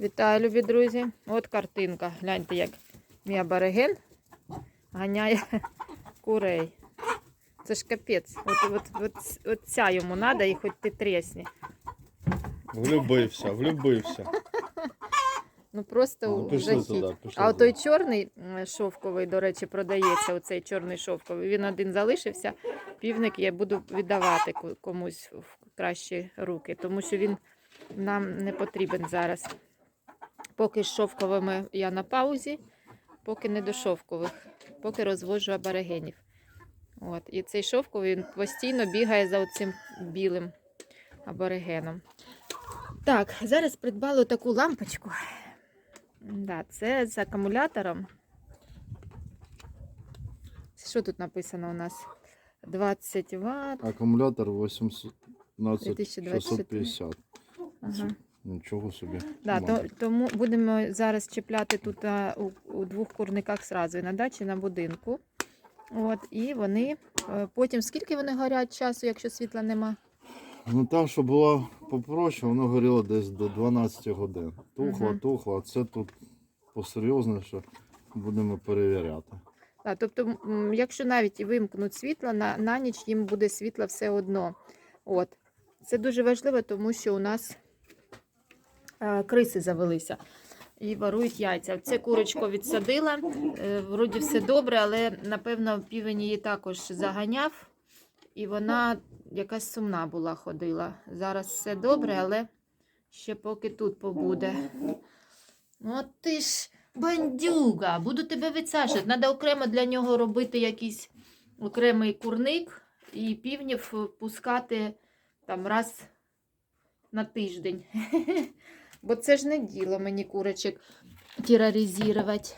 Вітаю, любі друзі. От картинка. Гляньте, як мій абориген ганяє курей. Це ж капець. От, от, от, от ця йому треба, і хоч ти тресні. Влюбився, влюбився. Ну просто Ну, пішли жахіть. туди, пішли А от той чорний шовковий, до речі, продається, оцей чорний шовковий. Він один залишився. Півник я буду віддавати комусь в кращі руки, тому що він нам не потрібен зараз. Поки з шовковими я на паузі, поки не до шовкових, поки розводжу аборигенів. От. І цей шовковий він постійно бігає за оцим білим аборигеном. Так, зараз придбала таку лампочку. Да, це з акумулятором. Що тут написано у нас? 20 Вт. Акумулятор 18 650. Ага. Нічого собі. Да, то, тому будемо зараз чіпляти тут а, у, у двох курниках зразу і на дачі, на будинку. От, і вони е, потім скільки вони горять часу, якщо світла нема? Ну та, що була попроще, воно горіло десь до 12 годин. Тухло, Мгм. тухло, а це тут посерйозніше будемо перевіряти. Да, тобто, якщо навіть і вимкнуть світло, на, на ніч їм буде світло все одно. От. Це дуже важливо, тому що у нас е, криси завелися і ворують яйця. Це курочку відсадила. Е, вроді все добре, але напевно півень її також заганяв, і вона якась сумна була ходила. Зараз все добре, але ще поки тут побуде. От ти ж бандюга, буду тебе відсаджувати. Треба окремо для нього робити якийсь окремий курник і півнів пускати там раз на тиждень. Бо це ж не діло мені курочок тероризувати.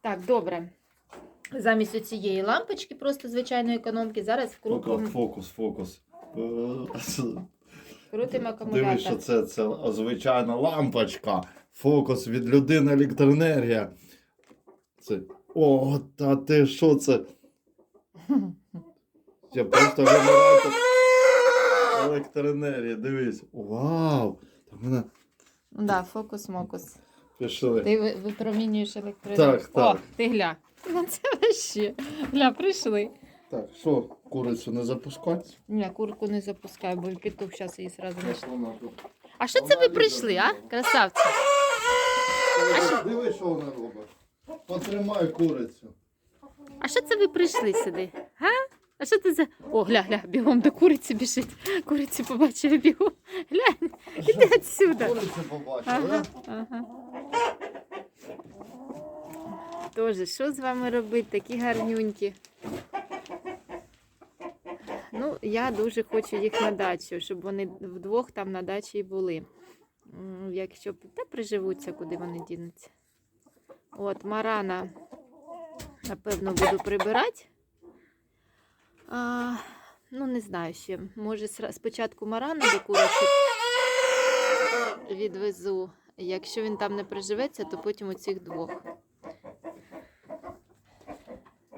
Так, добре. Замість оцієї лампочки, просто звичайної економки, зараз вкрутимо, Фокус, фокус. крутимо Дивись, що це, це звичайна лампочка. Фокус від людини електроенергія. Це. О, та ти що це? Я просто генератор електроенергії. Дивись. Вау! Та в мене Ну да, фокус-мокус. пішли. Ти ви- випромінюєш електроенергію. Так, так. О, ти гля. Ну це вообще. Гля, прийшли. Так, що, курицю не запускати? Ні, курку не запускай, бо петух зараз її сразу знайшов. Вона тут. А що це ви прийшли, а? Красавці. Дивись, Диви, що вона робить. Потримай курицю. А що це ви прийшли сюди? Га? А що це за. О, гля, гля, бігом до куриці біжить. Курицю побачили бігом. Глянь, іди отсюда. Курицю побачила, Ага, ага. Тоже, що з вами робити? Такі гарнюнькі. Ну, я дуже хочу їх на дачу, щоб вони вдвох там на дачі і були. Якщо та приживуться, куди вони дінуться. От, Марана, напевно, буду прибирати. А, ну, не знаю ще. Може, спочатку Марану до курочок відвезу. Якщо він там не приживеться, то потім у цих двох.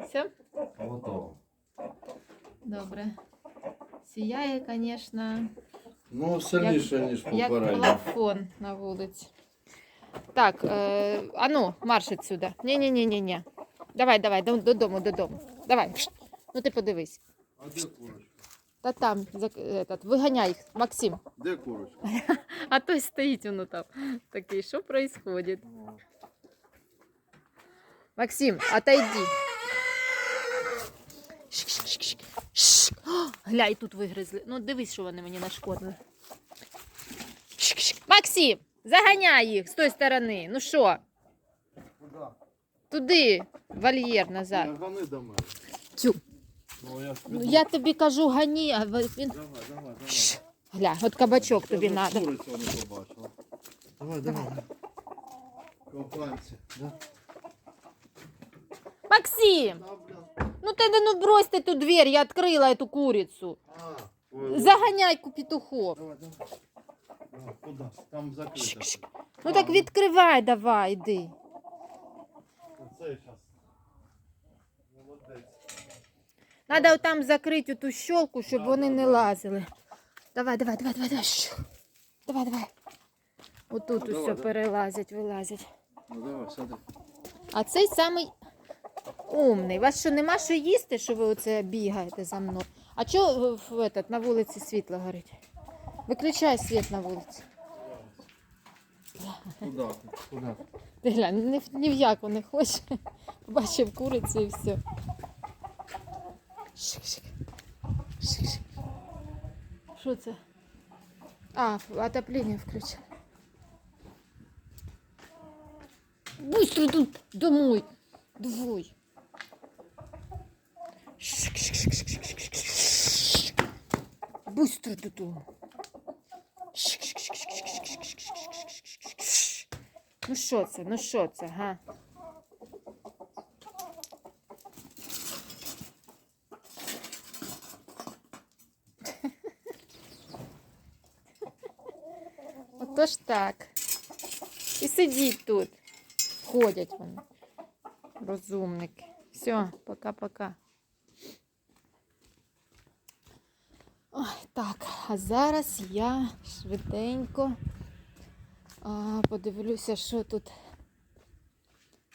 Все? Готово. Добре. Сіяє, звісно, Ну, сильніше, ніж як попередньо. плафон на вулиці. Так, е, а ну, марш відсюди. Ні-ні-ні-ні. Давай, давай, додому, додому. Давай. Ну ти подивись. А де курочка? Та там, зак- этот, виганяй їх, Максим. Де курочка? А той стоїть воно там. Такий, що происходит? Максим, отойди. О, Гля, тут вигризли. Ну, дивись, що вони мені нашкодили. Максим, заганяй їх з тої сторони. Ну що, Куди? туди, вольєр назад. Гани до мене. Тю. Ну, я ж Ну, піду. я тобі кажу, гані, а ви- він. Давай, давай, давай. Шш. Гля, от кабачок тобі Я треба. Курицю не побачила. Давай, давай. Копанці. Да? Максим, бля. ну ти ну брось ти ту дверь, я відкрила эту курицю. А, ой, Заганяй ку- петухов. Давай, давай. Давай, Куди? Там закрито. Ну так відкривай давай, йди. Оце зараз. Молодець. Треба там закрити ту щелку, щоб Да, вони да, не да. лазили. Давай, давай, давай, давай, давай. Давай, давай. Отут Давай, усе давай. перелазять, вилазять. Ну давай, сади. А цей самий умний. У вас що нема що їсти, що ви оце бігаєте за мною? А чого в, в этот, на вулиці світло горить? Виключай світ на вулиці. Куда? Куда? Ти глянь, ні, в- ні в яку не хоче. Побачив курицю і все. Що це? А, отопление включено. Быстро тут домой. Двой. Быстро тут дома. Ну що це? Ну що це? Га? Отож так. І сидіть тут. Ходять вони. Розумники. Все, пока-пока. Так, а зараз я швиденько а, подивлюся, що тут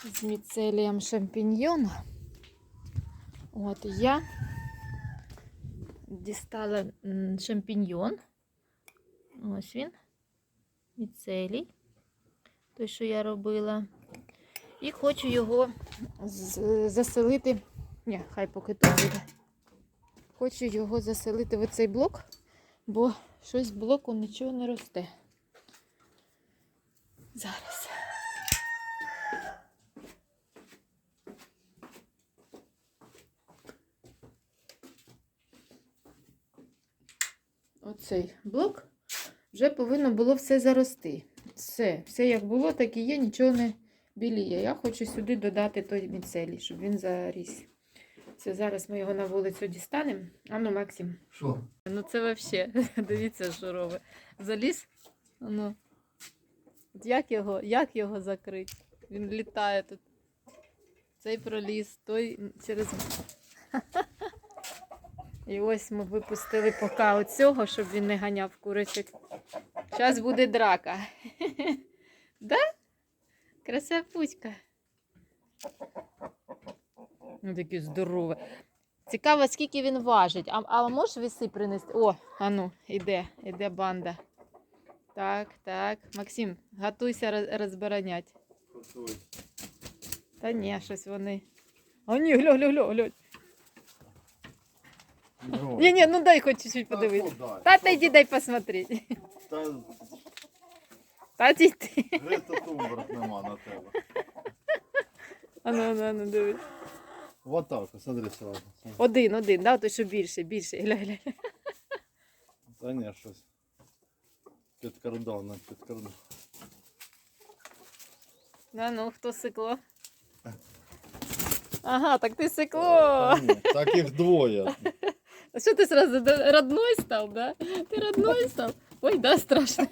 з міцелієм шампіньйона. От я дістала шампіньйон. Ось він. Міцелій. Той, що я робила. І хочу його заселити. Ні, хай поки тут буде. Хочу його заселити в цей блок, бо щось з блоку нічого не росте. Зараз. Оцей блок вже повинно було все зарости. Все, все як було, так і є, нічого не біліє. Я хочу сюди додати той міцелій, щоб він заріс. Все, зараз ми його на вулицю дістанемо. Ану, Максим. Що? Ну це взагалі, дивіться, що робить. Заліз. Ну. От Як його, як його закрити? Він літає тут. Цей проліз, той через. І ось ми випустили поки оцього, щоб він не ганяв курочок. Зараз буде драка. Да? Красавуська. Ну, такий здоровий. Цікаво, скільки він важить. А, а можеш віси принести? О, ану, іде, іде банда. Так, так. Максим, готуйся роз- розборонять. Та ні, щось вони. А ні, глянь, глянь, глянь. Ні, ні, ну дай хоч чуть-чуть подивитися. Та та йди дай посмотреть. Та Та ти. Грета Тумберг нема на тебе. Ану, ану, ану, дивись. Вот так, смотри сразу. Один, один, да, то що більше, більше. Глянь, глянь. Та ні, щось. Під кордоном, під кордоном. Ну, ну, хто сикло? Ага, так ти сикло. Та ні, Так їх двоє. А что ты сразу родной стал, да? Ты родной стал? Ой, да, страшно.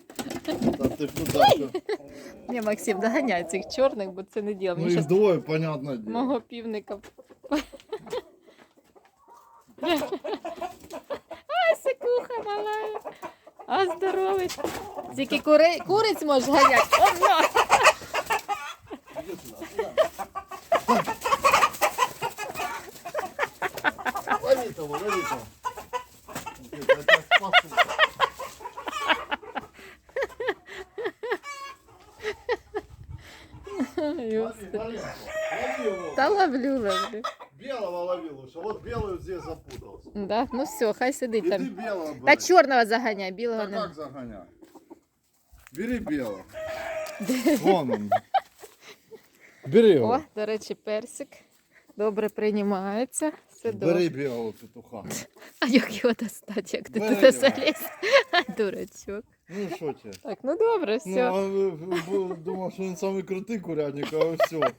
Та ти куди? Не, Максим, доганяй цих чорних, бо це не діло. Ну Мені їх щас двоє, понятно діло. мого півника. А, сикуха малая. А здоровий. Тільки кури... куриць можеш ганяти. О, на! Іди сюди, сюди. Лови того, лови того. Да? Ну все, хай сидить Иди там. белого бери. Та чорного заганяй, білого Да не. как загонять? Бери белого. Вон он. Бери. О, до речі, персик. Добре приймається. Все добре. Бери белого петуха. А як його достати, як ти Бери туди його. заліз? Дурачок. Ну що тебе? Так, ну добре, Ну, все. а ви- ви- ви думав, що він самий крутий курятник, а все.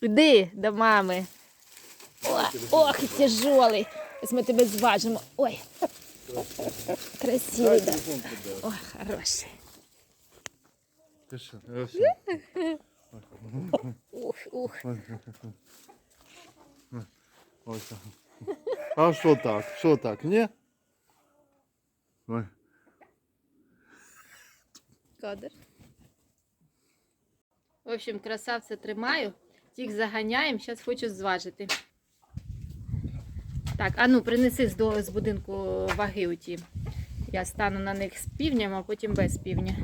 Іди до мами. О, ох, тяжелий. Ось ми тебе зважимо. Ой, красивий, да. О, хороший. Ти що? Ух, ух. Ось. А що так? Що так? Ні? Ой. кадр. В общем, красавця тримаю, тих заганяємо, зараз хочу зважити. Так, а ну принеси з, до, з будинку ваги оті. Я стану на них з півням, а потім без півня.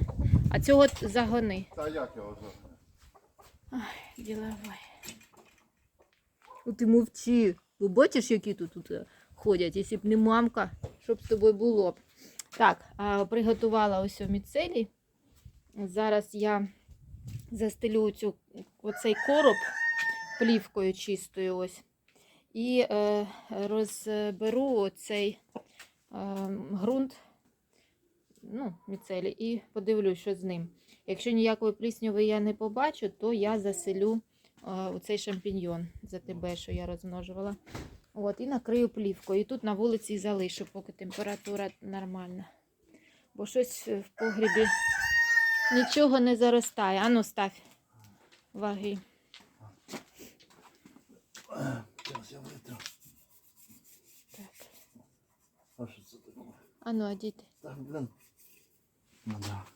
А цього загони. Та як його вже? Діловой. Ну ти мовчи. Ви бачиш, які тут, тут е, ходять, якщо б не мамка, що б з тобою було б. Так, а, приготувала ось міцелі. Зараз я застелю цю, оцей короб плівкою чистою ось. І е, розберу оцей е, ґрунт, ну, міцелі, і подивлюсь, що з ним. Якщо ніякої плісняви я не побачу, то я заселю е, цей шампіньйон за тебе, що я розмножувала. От, і накрию плівкою. І тут на вулиці залишу, поки температура нормальна. Бо щось в погрібі нічого не заростає. Ану, став ваги. Зараз я витру. Так. А що це таке? А діти. Так, блин. Ну да.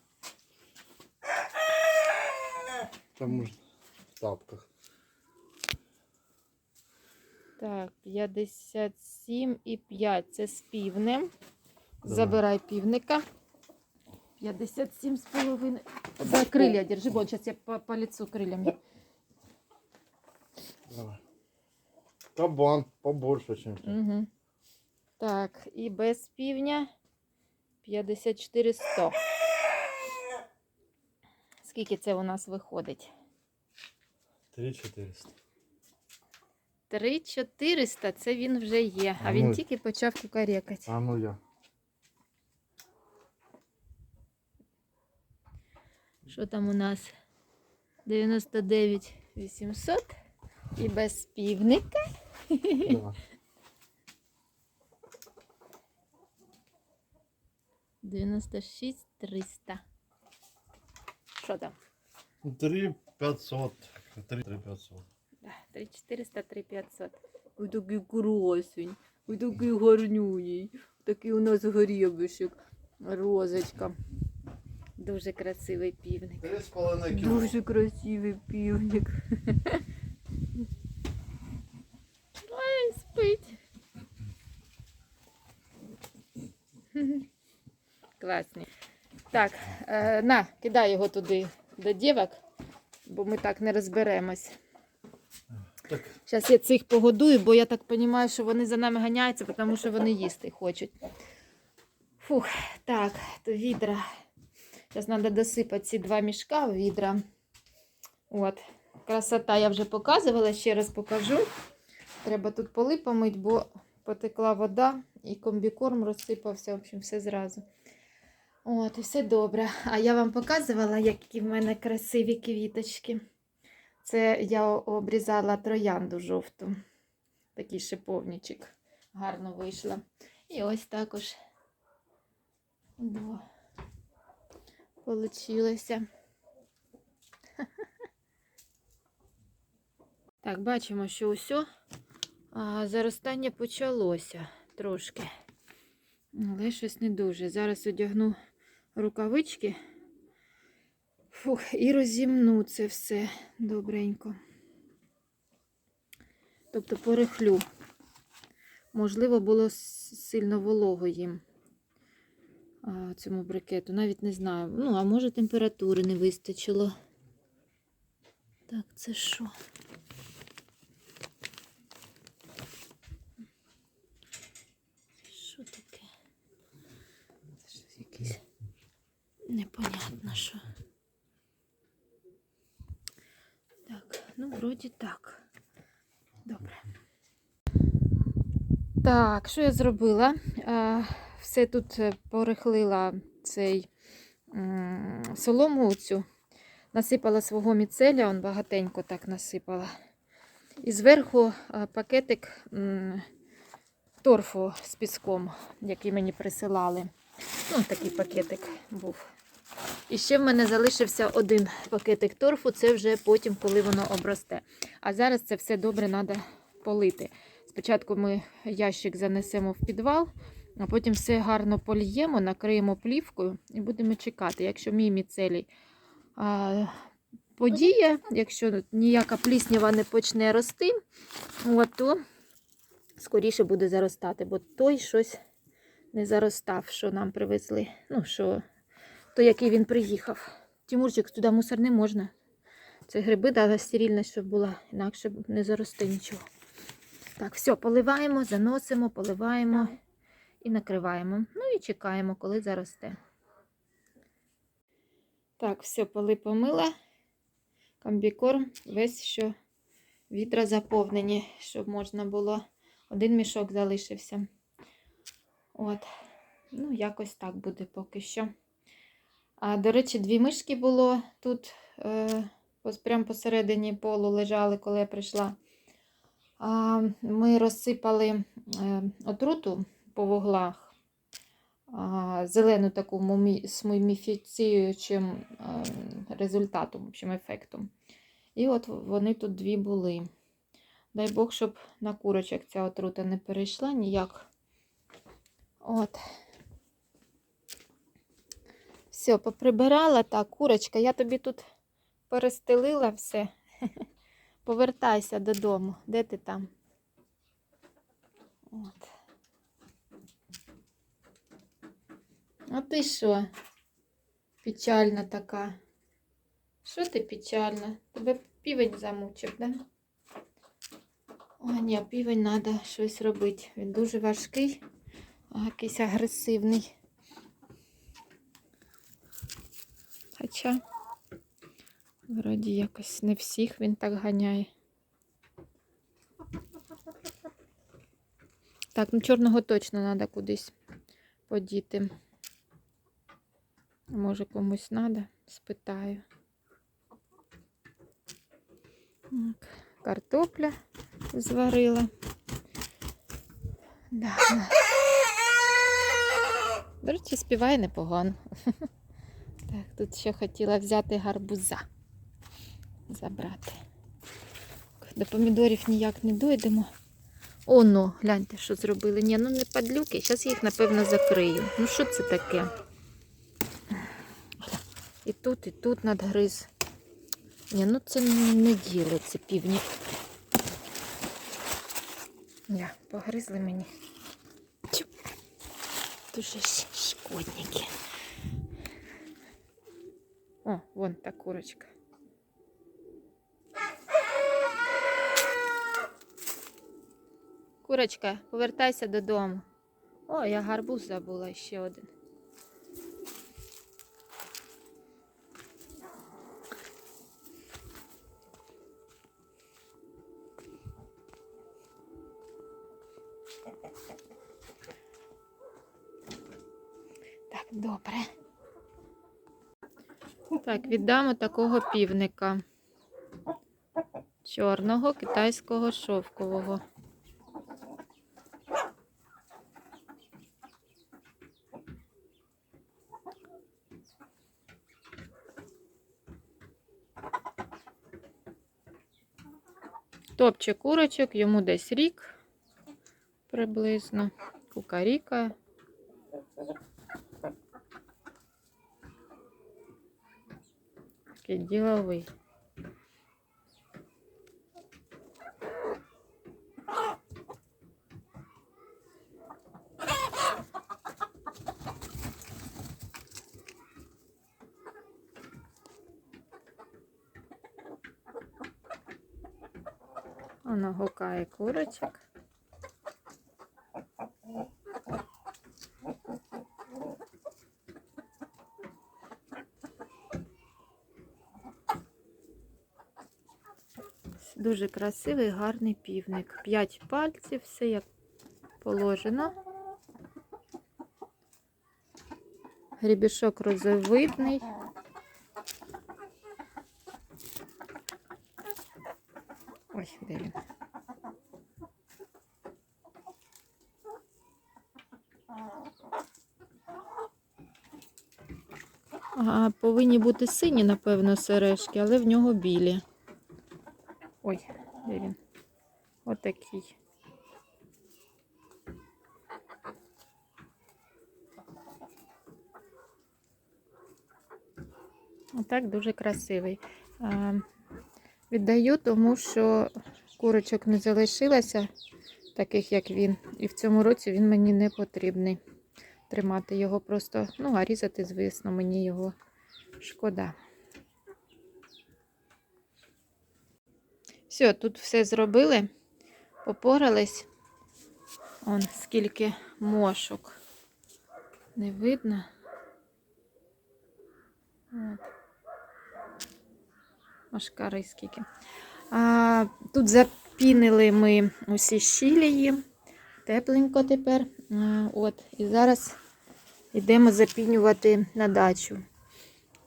Там можна в тапках. Так, 57,5. Це з півнем. Давай. Забирай півника. 57 з половиною. За крилля держи, бо зараз я по, по лицу криллями. Давай. Кабан побольше, чем ты. Угу. Так, і без півня 54 100. Скільки це у нас виходить? 3400. 3400 це він вже є, а А він ну- тільки почав кукарекати. А ну я. Що там у нас? 99 800 і без півника. Давай. 96 300. Що там? 3500. 3500. Да, 3400, 3500. Ой, такий красень, ой, такий гарнюній. Такий у нас гребешек. Розочка. Дуже красивий півник. 3,5 кіло. Дуже красивий півник. Ой. Класний. Так, е, на, кидай його туди до дівок, бо ми так не розберемось. Зараз я цих погодую, бо я так розумію, що вони за нами ганяються, тому що вони їсти хочуть. Фух, так, то відра. Зараз треба досипати ці два мішка в відра. От. Красота я вже показувала, ще раз покажу. Треба тут поли помити, бо потекла вода і комбікорм розсипався. В общем, все зразу. От, і все добре. А я вам показувала, які в мене красиві квіточки. Це я обрізала троянду жовту. Такий шиповничок. Гарно вийшла. І ось також два. Получилося. Так, бачимо, що усе заростання почалося трошки. Але щось не дуже. Зараз одягну рукавички. Фух, і розімну це все добренько. Тобто порихлю. Можливо, було сильно волого їм цьому брикету. Навіть не знаю. Ну, а може температури не вистачило. Так, це? Що таке? Це щось якесь непонятно що. Так, ну, вроді так. Добре. Так, що я зробила? Все тут е, порихлила цей солому цю. Насипала свого міцеля, он багатенько так насипала. І зверху е, пакетик торфу з піском, який мені присилали. Ну, такий пакетик був. І ще в мене залишився один пакетик торфу, це вже потім, коли воно обросте. А зараз це все добре треба полити. Спочатку ми ящик занесемо в підвал, А потім все гарно польємо, накриємо плівкою і будемо чекати. Якщо мій міцелій а, подіє, якщо ніяка пліснява не почне рости, от, то скоріше буде заростати, бо той щось не заростав, що нам привезли. Ну, що, той, який він приїхав. Тимурчик, туди мусор не можна. Це гриби, да, стерильність, щоб була, інакше не заросте нічого. Так, все, поливаємо, заносимо, поливаємо і накриваємо. Ну і чекаємо, коли заросте. Так, все, поли помила. Комбікорм весь, що відра заповнені, щоб можна було. Один мішок залишився. От. Ну, якось так буде поки що. А, до речі, дві мишки було тут, е, прямо посередині полу лежали, коли я прийшла. А, ми розсипали е, отруту по вуглах, а, зелену таку мумі- з муміфіціюючим е, результатом, в общем, ефектом. І от вони тут дві були. Дай Бог, щоб на курочок ця отрута не перейшла ніяк. От. Все, поприбирала так, курочка, я тобі тут перестелила все. Повертайся додому. Де ти там? От. А ти що? Печальна така. Що ти печальна? Тебе півень замучив, да? О, ні, півень треба щось робити. Він дуже важкий, а якийсь агресивний. Хоча, вроді якось не всіх він так ганяє. Так, ну чорного точно треба кудись подіти. Може комусь треба, спитаю. Так, картопля зварила. Да. До речі, співає непогано. Тут ще хотіла взяти гарбуза. Забрати. До помідорів ніяк не дойдемо. О, ну, гляньте, що зробили. Ні, ну не падлюки. Зараз я їх, напевно, закрию. Ну, що це таке? І тут, і тут надгриз. Ні, ну це не діло, це півні. Я, погризли мені. Дуже шкодники. О, вон та курочка. Курочка, повертайся додому. О, я гарбуз забула ще один. Так, добре. Так, віддамо такого півника. Чорного китайського шовкового. Топче курочок, йому десь рік приблизно. Кукаріка. Такий діловий. Вона гукає курочок. Дуже красивий, гарний півник. П'ять пальців, все як положено. Грібішок розовидний. Ой, де він? А, повинні бути сині, напевно, сережки, але в нього білі. Ой, де він? Отакий. Отак дуже красивий. Віддаю, тому що курочок не залишилося, таких як він, і в цьому році він мені не потрібний. Тримати його просто, ну, а різати, звісно, мені його шкода. Все, тут все зробили, попорались. Он скільки мошок. Не видно. От. Машкари скільки. А, тут запінили ми усі щілії. Тепленько тепер. От. І зараз йдемо запінювати на дачу.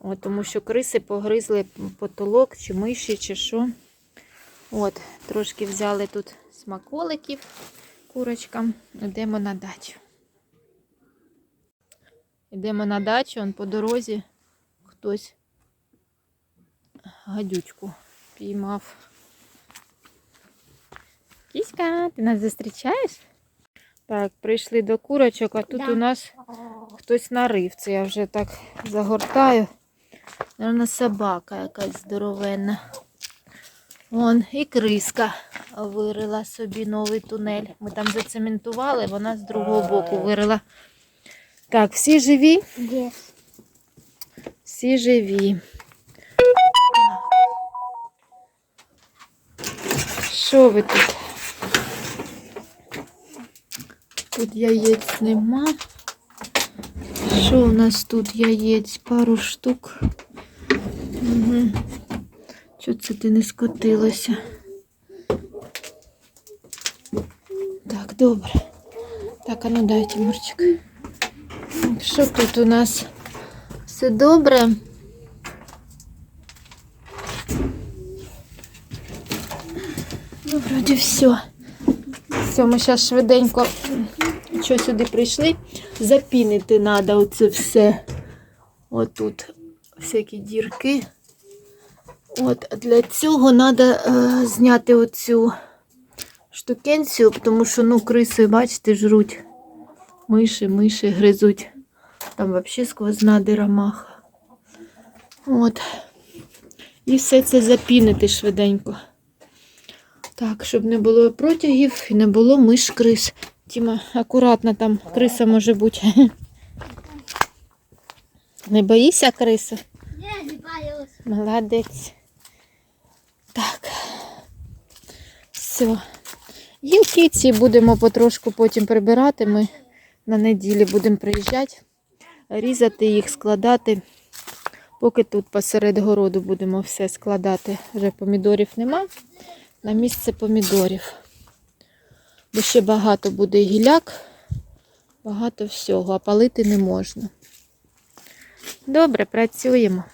От, тому що криси погризли потолок, чи миші, чи що. От, трошки взяли тут смаколиків курочкам. Йдемо на дачу. Йдемо на дачу, он по дорозі хтось гадючку піймав. Кіська, ти нас зустрічаєш? Так, прийшли до курочок, а тут Да. у нас хтось нарив. Це я вже так загортаю. Наверно, собака якась здоровенна. Вон і криска вирила собі новий тунель. Ми там зацементували, вона з другого боку вирила. Так, всі живі? Yes. Всі живі. Що ви тут? Тут яєць нема. Що у нас тут яєць? Пару штук. Угу. Що це ти не скотилося? Так, добре. Так, а ну дай, Тимурчик. Що тут у нас? Все добре. Ну, вроді все. Все, ми зараз швиденько, що сюди прийшли, запінити треба оце все. Отут всякі дірки. От, для цього треба е, зняти оцю штукенцію, тому що, ну, криси, бачите, жруть. Миші, миші гризуть. Там взагалі сквозна дирамаха. От. І все це запінити швиденько. Так, щоб не було протягів і не було миш крис. Тіма, акуратно там криса може бути. Не боїшся криси? Не боюсь. Молодець. Так. Все. Гілки ці будемо потрошку потім прибирати. Ми на неділі будемо приїжджати, різати їх, складати. Поки тут посеред городу будемо все складати. Вже помідорів нема. На місце помідорів. Бо ще багато буде гіляк, багато всього, а палити не можна. Добре, працюємо.